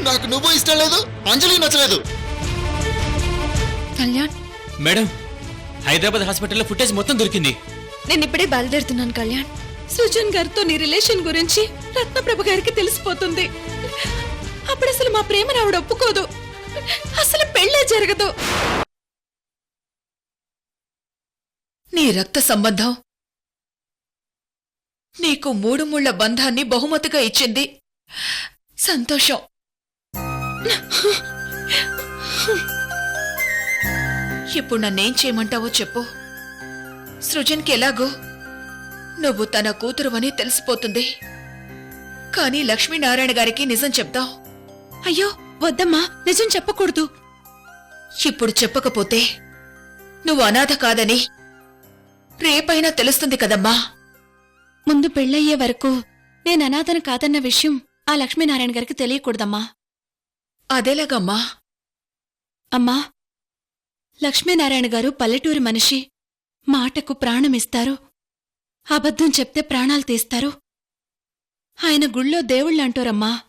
నాకు నువ్వు ఇష్టం లేదు అంజలి నచ్చలేదు. కళ్యాణ్. మేడం హైదరాబాద్ హాస్పిటల్లో ఫుటేజ్ మొత్తం దొరికింది. నేను ఇప్పుడే బయలుదేరుతున్నాను కళ్యాణ్. సుజన్ గారితో నీ రిలేషన్ గురించి రత్నప్రభ గారికి తెలిసిపోతుంది. అప్పుడు అసలు మా ప్రేమను ఆవిడ ఒప్పుకోదు. అసలు పెళ్ళే జరగదు. నీ రక్త సంబంధం నీకు మూడు ముళ్ళ బంధాన్ని బహుమతిగా ఇచ్చింది. సంతోషం. ఇప్పుడు నన్నేం చేయమంటావో చెప్పు. సృజన్కి ఎలాగో? నువ్వు తన కూతురు అని తెలిసిపోతుంది. కానీ లక్ష్మీనారాయణ గారికి నిజం చెప్తావు. అయ్యో వద్దమ్మా నిజం చెప్పకూడదు. ఇప్పుడు చెప్పకపోతే నువ్వు అనాథ కాదని రేపైనా తెలుస్తుంది కదమ్మా. ముందు పెళ్ళయ్యే వరకు నేను అనాథన కాదన్న విషయం ఆ లక్ష్మీనారాయణ గారికి తెలియకూడదమ్మా. అదేలాగమ్మా. అమ్మా లక్ష్మీనారాయణ గారు పల్లెటూరి మనిషి మాటకు ప్రాణమిస్తారు అబద్ధం చెప్తే ప్రాణాలు తీస్తారు. ఆయన గుళ్ళో దేవుళ్ళంటోరమ్మా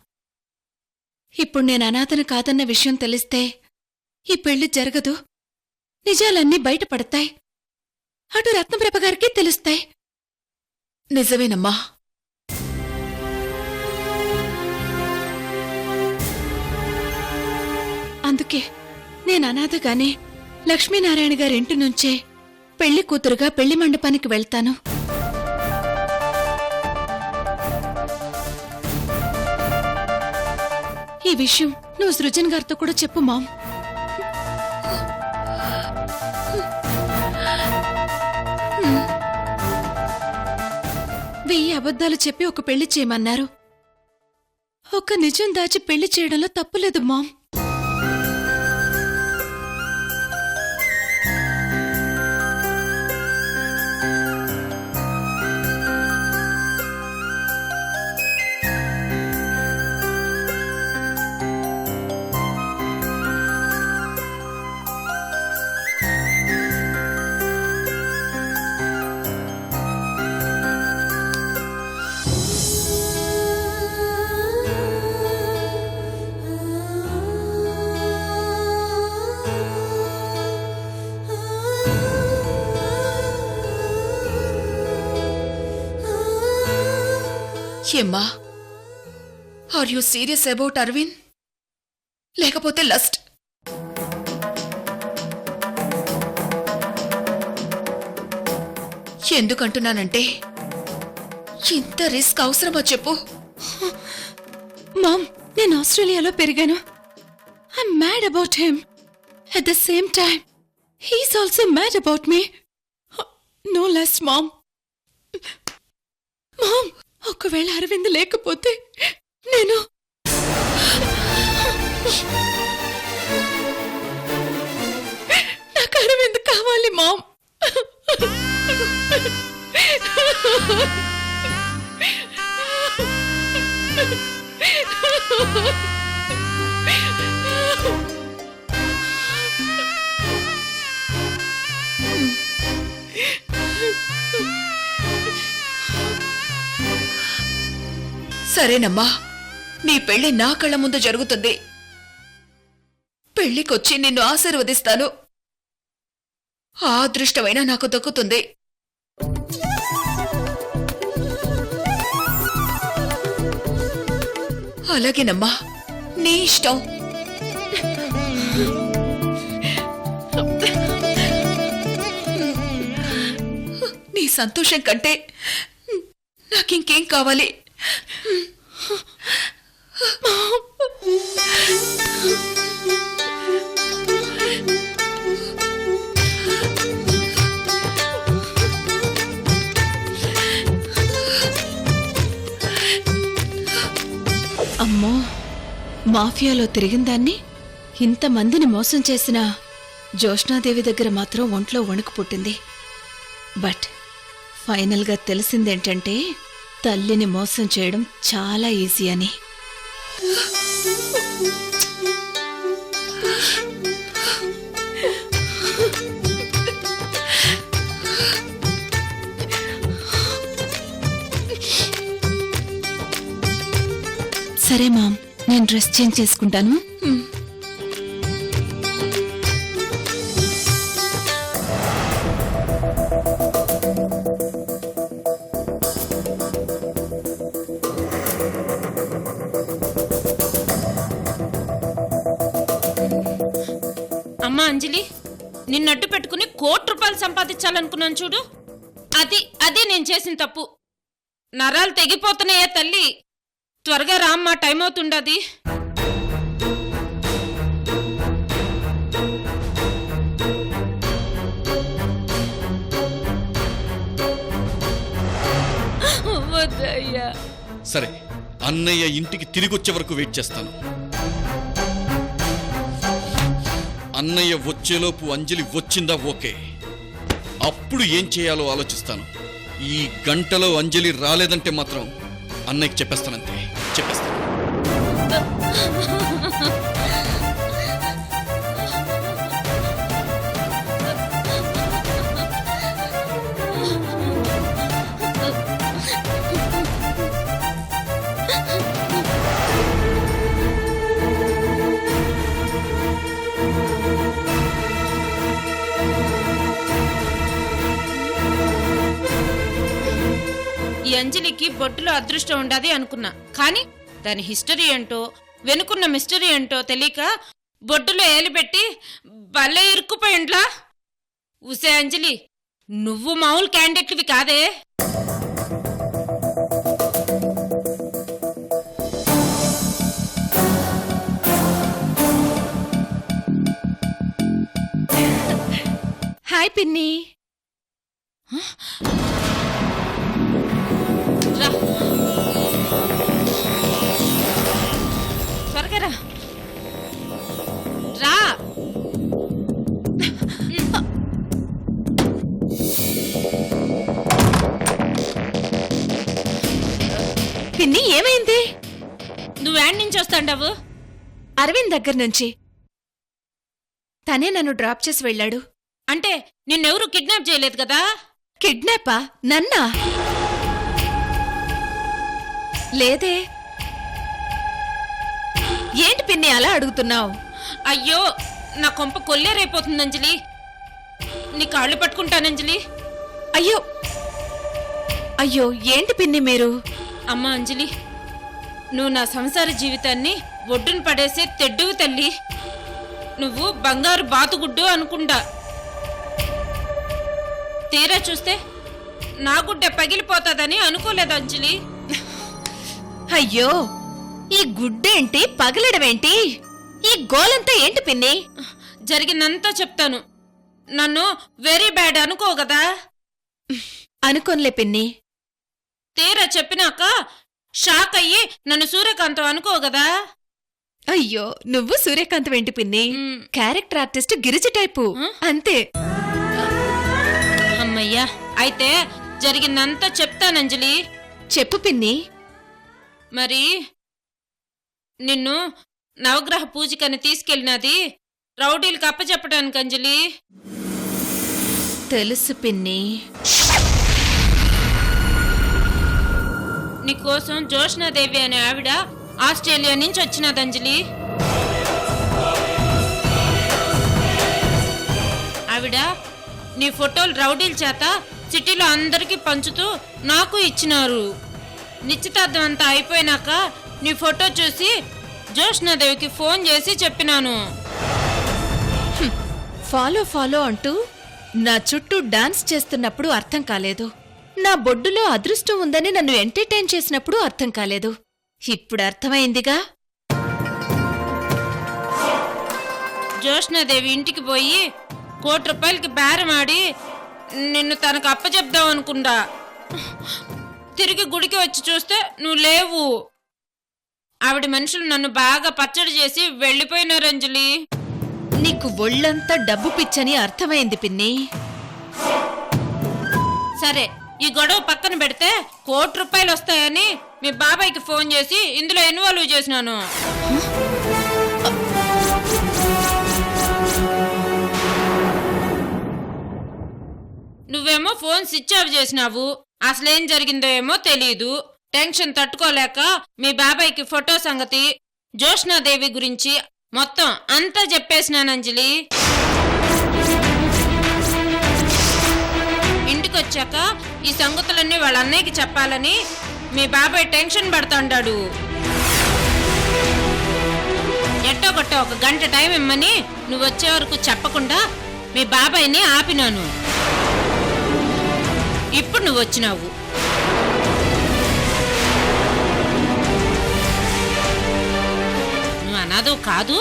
ఇప్పుడు నేను అనాథన కాదన్న విషయం తెలిస్తే ఈ పెళ్ళి జరగదు. నిజాలన్నీ బయటపడతాయి. అటు రత్నప్రభ గారికి తెలుస్తాయి. నిజమేనమ్మా. అందుకే నేను అనాథగానే లక్ష్మీనారాయణ గారింటి నుంచే పెళ్ళి కూతురుగా పెళ్ళి మండపానికి వెళ్తాను. ఈ విషయం నువ్వు సృజన్ గారితో కూడా చెప్పు మామ్. వెయ్యి అబద్ధాలు చెప్పి ఒక పెళ్ళి చేయమన్నారు. ఒక నిజం దాచి పెళ్ళి చేయడంలో తప్పులేదు మామ్. ఏమ్మా are you serious about Arvind లేకపోతే లస్ట్. ఎందుకంటున్నానంటే ఇంత రిస్క్ అవసరమా చెప్పు? మామ్ నేను ఆస్ట్రేలియాలో పెరిగాను. I mad about him at the same time he's also mad about me no less ma'am. Ma'am ఒకవేళ అరవింద్ లేకపోతే సరేనమ్మా. నీ పెళ్ళి నా కళ్ళ ముందు జరుగుతుంది. పెళ్ళికొచ్చి నిన్ను ఆశీర్వదిస్తాను. ఆ అదృష్టమైనా నాకు దక్కుతుంది. అలాగేనమ్మా నీ ఇష్టం. నీ సంతోషం కంటే నాకింకేం కావాలి? అమ్మో మాఫియాలో తిరిగిన దాన్ని ఇంతమందిని మోసం చేసిన జోష్నాదేవి దగ్గర మాత్రం ఒంట్లో వణుకు పుట్టింది. బట్ ఫైనల్గా తెలిసిందేంటంటే తల్లిని మోసం చేయడం చాలా ఈజీ అని. సరే మామ్ నేను డ్రెస్ చేంజ్ చేసుకుంటాను. అమ్మా అంజలి నిన్నట్టు పెట్టుకుని కోటి రూపాయలు సంపాదించాలనుకున్నాను చూడు. అది అది నేను చేసిన తప్పు. నరాలు తెగిపోతున్నాయే తల్లి. త్వరగా రామ్మా టైం అవుతుండది. సరే అన్నయ్య ఇంటికి తిరిగి వచ్చే వరకు వెయిట్ చేస్తాను. అన్నయ్య వచ్చేలోపు అంజలి వచ్చిందా ఓకే. అప్పుడు ఏం చేయాలో ఆలోచిస్తాను. ఈ గంటలో అంజలి రాలేదంటే మాత్రం అన్నయ్యకి చెప్పేస్తానంతే. చెప్పేస్తాను. అంజలికి బొట్టులో అదృష్టం ఉండదు అనుకున్నా. కానీ దాని హిస్టరీ ఏంటో వెనుకున్న మిస్టరీ ఏంటో తెలియక బొట్టులో ఏలిపెట్టి భలే ఇరుక్కుపోయింట్లా ఉసే అంజలి నువ్వు మామూలు క్యాండిడేట్వి కాదే. హాయ్ పిన్ని. త్వరగా రా. రా. పిన్ని ఏమైంది? నువ్వేడి నుంచి వస్తాండావు. అరవింద్ దగ్గర నుంచి. తనే నన్ను డ్రాప్ చేసి వెళ్ళాడు. అంటే నిన్నెవరూ కిడ్నాప్ చేయలేదు కదా? కిడ్నాపా? నన్నా? లేదే. ఏంటి పిన్ని అలా అడుగుతున్నావు? అయ్యో నా కొంప కొల్లేరైపోతుంది అంజలి. నీ కాళ్ళు పట్టుకుంటాను అంజలి. అయ్యో. అయ్యో ఏంటి పిన్ని మీరు? అమ్మా అంజలి నువ్వు నా సంసార జీవితాన్ని ఒడ్డున పడేసే తెడ్డువు తల్లి. నువ్వు బంగారు బాతుగుడ్డు అనుకుంటా. తీరా చూస్తే నా గుడ్డ పగిలిపోతాదని అనుకోలేదు అంజలి. అయ్యో ఈ గుడ్డేంటి పగలడమేంటి? ఈ గోలంతా ఏంటి పిన్ని? జరిగిందంతా చెప్తాను. నన్ను వెరీ బ్యాడ్ అనుకో కదా? అనుకోనులే పిన్ని. తీరా చెప్పినాక షాక్ అయ్యి నన్ను సూర్యకాంతం అనుకో కదా? అయ్యో నువ్వు సూర్యకాంత్ వెంటి పిన్ని? మ్. Character artist Giriji type. ఆ? అంతే. అమ్మయ్యా అయితే జరిగిందంతా చెప్తానంజలి చెప్పు పిన్ని. మరి నిన్ను నవగ్రహ పూజకని తీసుకెళ్ళినది రౌడీలకు అప్పచెప్పడానికి అంజలి. తెలుసు పిన్ని. నీకోసం జోష్నాదేవి అనే ఆవిడ ఆస్ట్రేలియా నుంచి వచ్చినది అంజలి. ఆవిడ నీ ఫోటోలు రౌడీల చేత సిటీలో అందరికీ పంచుతూ నాకు ఇచ్చినారు. నిశ్చితార్థం అంతా అయిపోయినాక నీ ఫోటో చూసి జోష్నాదేవికి ఫోన్ చేసి చెప్పినాను. ఫాలో ఫాలో అంటూ నా చుట్టూ డాన్స్ చేస్తున్నప్పుడు అర్థం కాలేదు. నా బొడ్డులో అదృష్టం ఉందని నన్ను ఎంటర్టైన్ చేసినప్పుడు అర్థం కాలేదు. ఇప్పుడు అర్థమైందిగా? జోష్నాదేవి ఇంటికి పోయి కోటి రూపాయలకి బేరం ఆడి నిన్ను తనకు అప్పచెప్దాం అనుకుందా తిరిగి గుడికి వచ్చి చూస్తే నువ్వు లేవు. ఆవిడ మనుషులు నన్ను బాగా పచ్చడి చేసి వెళ్ళిపోయినారు అంజలి. నీకు ఒళ్ళంతా డబ్బు పిచ్చని అర్థమైంది పిన్ని. సరే ఈ గొడవ పక్కన పెడితే కోటి రూపాయలు వస్తాయని మీ బాబాయ్కి ఫోన్ చేసి ఇందులో ఇన్వాల్వ్ చేసినాను. నువ్వేమో ఫోన్ స్విచ్ ఆఫ్ చేసినావు. అసలేం జరిగిందో ఏమో తెలీదు. టెన్షన్ తట్టుకోలేక మీ బాబాయ్కి ఫోటో సంగతి జోష్నాదేవి గురించి మొత్తం అంతా చెప్పేసినాను అంజలి. ఈ సంగతులన్నీ వాళ్ళ అన్నయ్యకి చెప్పాలని మీ బాబాయ్ టెన్షన్ పడుతుంటాడు ఎట్టో కొట్టో ఒక గంట టైం ఇమ్మని నువ్వు వచ్చే వరకు చెప్పకుండా మీ బాబాయ్ని ఆపినాను. ఇప్పుడు నువ్వు వచ్చినావు. నువ్వు అనాథవు కాదు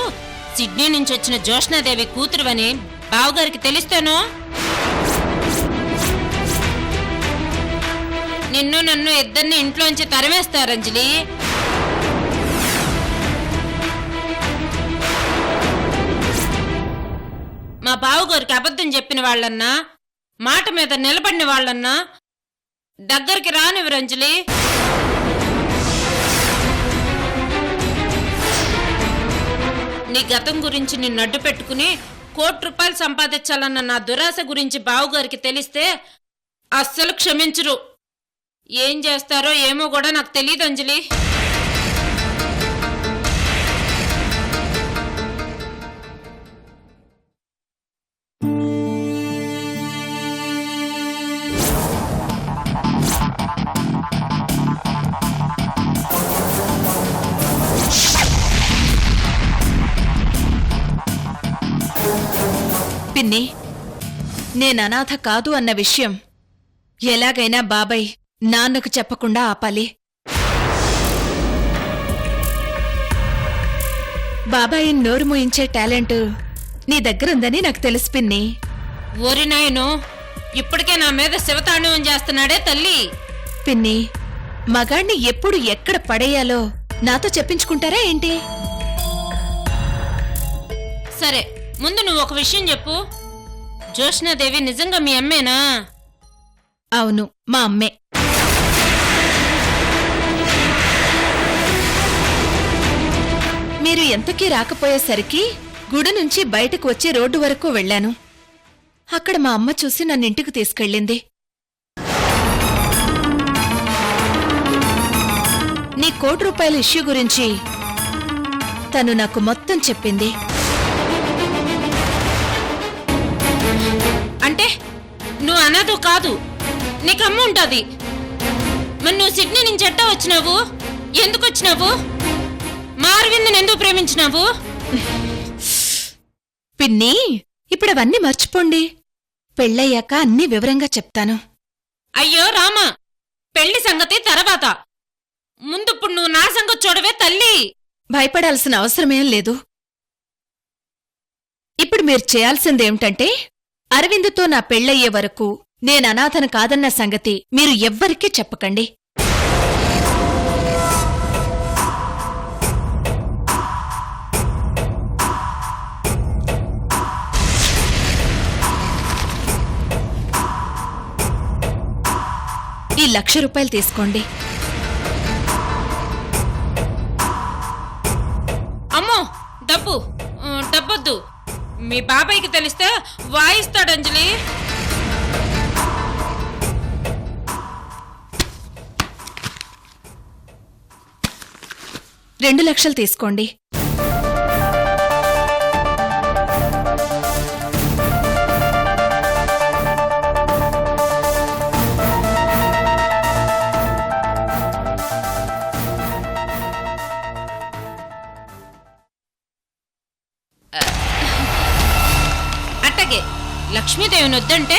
సిడ్నీ నుంచి వచ్చిన జోష్నాదేవి కూతురువని బావగారికి తెలుస్తాను? నిన్ను నన్ను ఇద్దరిని ఇంట్లోంచి తరిమేస్తారు మా బావగారికి అబద్ధం చెప్పిన వాళ్ళన్నా మాట మీద నిలబడిన వాళ్ళన్నా దగ్గరికి రానివ్వరు అంజలి నీ గతం గురించి నిన్ను అడ్డు పెట్టుకుని కోటి రూపాయలు సంపాదించాలన్న నా దురాశ గురించి బావుగారికి తెలిస్తే అస్సలు క్షమించరు. ఏం చేస్తారో ఏమో కూడా నాకు తెలియదు అంజలి. నేను అనాథ కాదు అన్న విషయం. ఎలాగైనా బాబాయ్ నాన్నకు చెప్పకుండా ఆపాలి. బాబాయ్ నోరు మోయించే టాలెంట్ నీ దగ్గరుందని నాకు తెలుసు పిన్ని. ఓరి నాయనో ఇప్పటికే నా మీద శివతాండవం చేస్తున్నాడే తల్లి. పిన్ని మగాణ్ణి ఎప్పుడు ఎక్కడ పడేయాలో నాతో చెప్పించుకుంటారా ఏంటి? సరే ముందు నువ్వు ఒక విషయం చెప్పు. జోష్నాదేవి నిజంగా మీ అమ్మేనా? అవును మా అమ్మే. మీరు ఎంతకీ రాకపోయేసరికి గుడి నుంచి బయటకు వచ్చి రోడ్డు వరకు వెళ్ళాను. అక్కడ మా అమ్మ చూసి నన్ను ఇంటికి తీసుకెళ్ళింది. నీ కోటి రూపాయల ఇష్యూ గురించి తను నాకు మొత్తం చెప్పింది. నువ్వు అనాథో కాదు. నీకు అమ్మ ఉంటుంది మరి నువ్వు సిడ్నీ నుంచి ఎట్టా వచ్చినావు? ఎందుకు వచ్చినావు మా అరవింద్ని ఎందుకు ప్రేమించినావు? పిన్ని ఇప్పుడవన్నీ మర్చిపోండి. పెళ్ళయ్యాక అన్నీ వివరంగా చెప్తాను. అయ్యో రామా పెళ్ళి సంగతి తర్వాత. ముందు ఇప్పుడు నువ్వు నా సంగతి చూడవే తల్లి. భయపడాల్సిన అవసరమేం లేదు. ఇప్పుడు మీరు చేయాల్సిందేమిటంటే అరవింద్తో నా పెళ్ళయ్యే వరకు నేను అనాథన కాదన్న సంగతి మీరు ఎవ్వరికీ చెప్పకండి. ఈ లక్ష రూపాయలు తీసుకోండి. అమ్మో డబ్బు డబ్బొద్దు. మీ బాబాయ్కి తెలిస్తే వాయిస్తాడు అంజలి. రెండు లక్షలు తీసుకోండి. వద్దంటే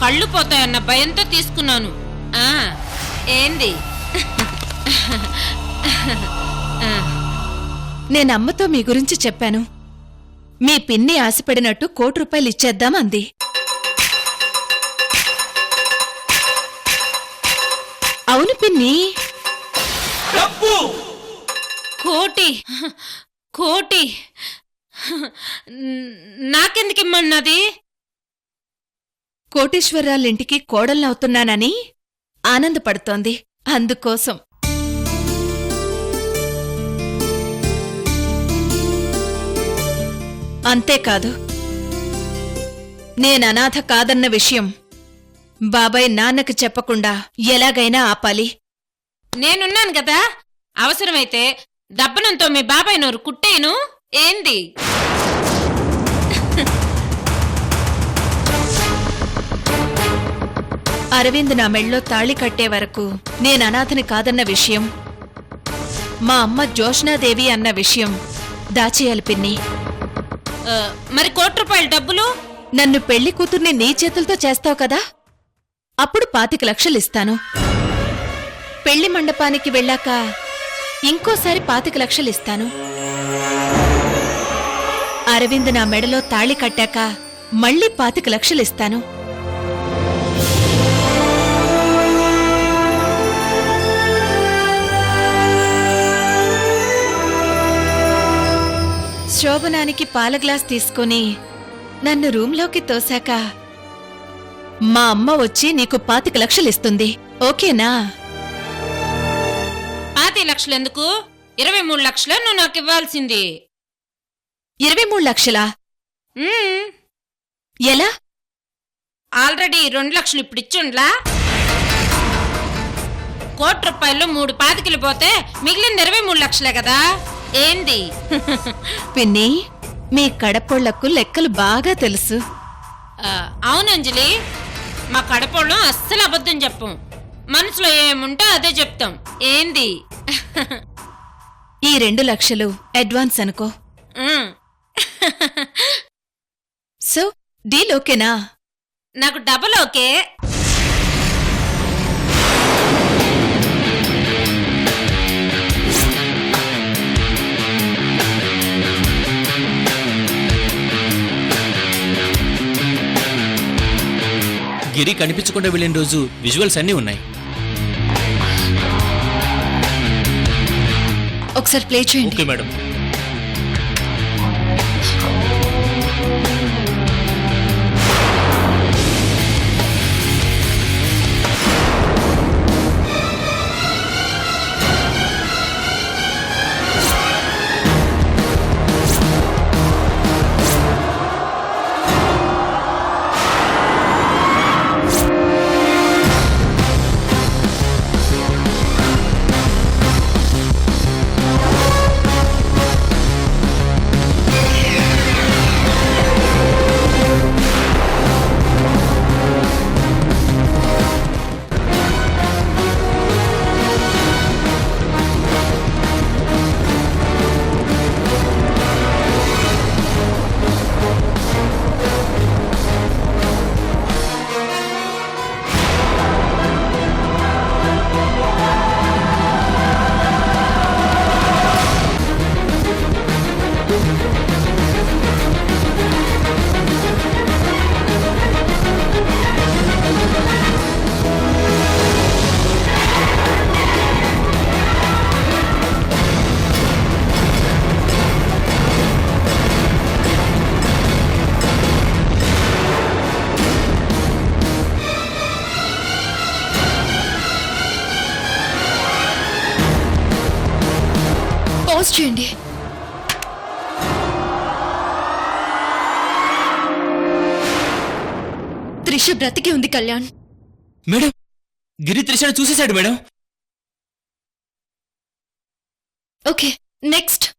కళ్ళు పోతాయన్న భయంతో తీసుకున్నాను. ఆ ఏంది? నేను అమ్మతో మీ గురించి చెప్పాను. మీ పిన్ని ఆశపడినట్టు కోటి రూపాయలు ఇచ్చేద్దాం అంది. అవును పిన్ని. కోటి కోటి. నాకెందుకు ఇమ్మన్నది కోటేశ్వరరాలింటికి కోడల్నవుతున్నానని ఆనందపడుతోంది. అందుకోసం. అంతేకాదు నేను అనాథ కాదన్న విషయం బాబాయ్ నాన్నకు చెప్పకుండా ఎలాగైనా ఆపాలి. నేనున్నాను కదా? అవసరమైతే దబ్బనంతో మీ బాబాయ్ నోరు కుట్టేను. ఏంది? అరవింద్ నా మెళ్ళో తాళి కట్టే వరకు నేను అనాథని కాదన్న విషయం మా అమ్మ జోష్నాదేవి అన్న విషయం దాచేయాలి పిన్ని. ఆ, మరి కోటి రూపాయల డబ్బులు? నన్ను పెళ్ళి కూతుర్ని నీ చేతులతో చేస్తావు కదా? అప్పుడు పాతిక లక్షలిస్తాను పెళ్ళి మండపానికి వెళ్ళాక ఇంకోసారి పాతిక లక్షలిస్తాను అరవింద్ నా మెడలో తాళి కట్టాక మళ్ళీ పాతిక లక్షలిస్తాను శోభనానికి పాల గ్లాస్ తీసుకుని నన్ను రూంలోకి తోశాక మా అమ్మ వచ్చి నీకు పాతిక లక్షలిస్తుంది ఓకేనా? పాతి లక్షలు ఎందుకు ఇరవై మూడు లక్షలు నువ్వు నాకు ఇవ్వాల్సింది. ఇరవై మూడు లక్షలా? ఎలా? ఆల్రెడీ రెండు లక్షలు ఇప్పుడు ఇచ్చుండ్లా? కోటి రూపాయలు మూడు పాతికలు పోతే మిగిలిన ఇరవై మూడు లక్షలే కదా? ఏంది? పిన్ని మీ కడపొళ్ళకు లెక్కలు బాగా తెలుసు. అవును అంజలి. మా కడపళ్ళం అస్సలు అబద్ధం చెప్పం. మనసులో ఏముంటే అదే చెప్తాం. ఏంది? ఈ రెండు లక్షలు అడ్వాన్స్ అనుకో. ఉమ్. సో డీల్ ఓకేనా? నాకు డబల్ ఓకే. గిరి కనిపించకుండా వెళ్ళిన రోజు విజువల్స్ అన్నీ ఉన్నాయి. ఒకసారి ప్లే చేయండి. Okay madam. బ్రతికి ఉంది కళ్యాణ్. మేడం గిరి త్రిషను చూసేశాడు మేడం. Okay next.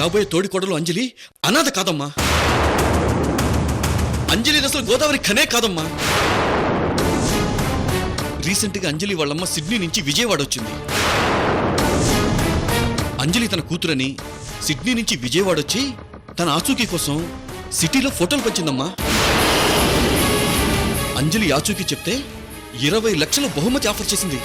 కాబోయే తోడికోడలు అంజలి అనాథ కాదమ్మా. అంజలి అసలు గోదావరి ఖనే కాదమ్మా. రీసెంట్గా అంజలి వాళ్ళమ్మ సిడ్నీ నుంచి విజయవాడ వచ్చింది. అంజలి తన కూతురని సిడ్నీ నుంచి విజయవాడ వచ్చి తన ఆచూకీ కోసం సిటీలో ఫోటోలు పంచిందమ్మా. అంజలి ఆచూకీ చెప్తే ఇరవై లక్షల బహుమతి ఆఫర్ చేసింది.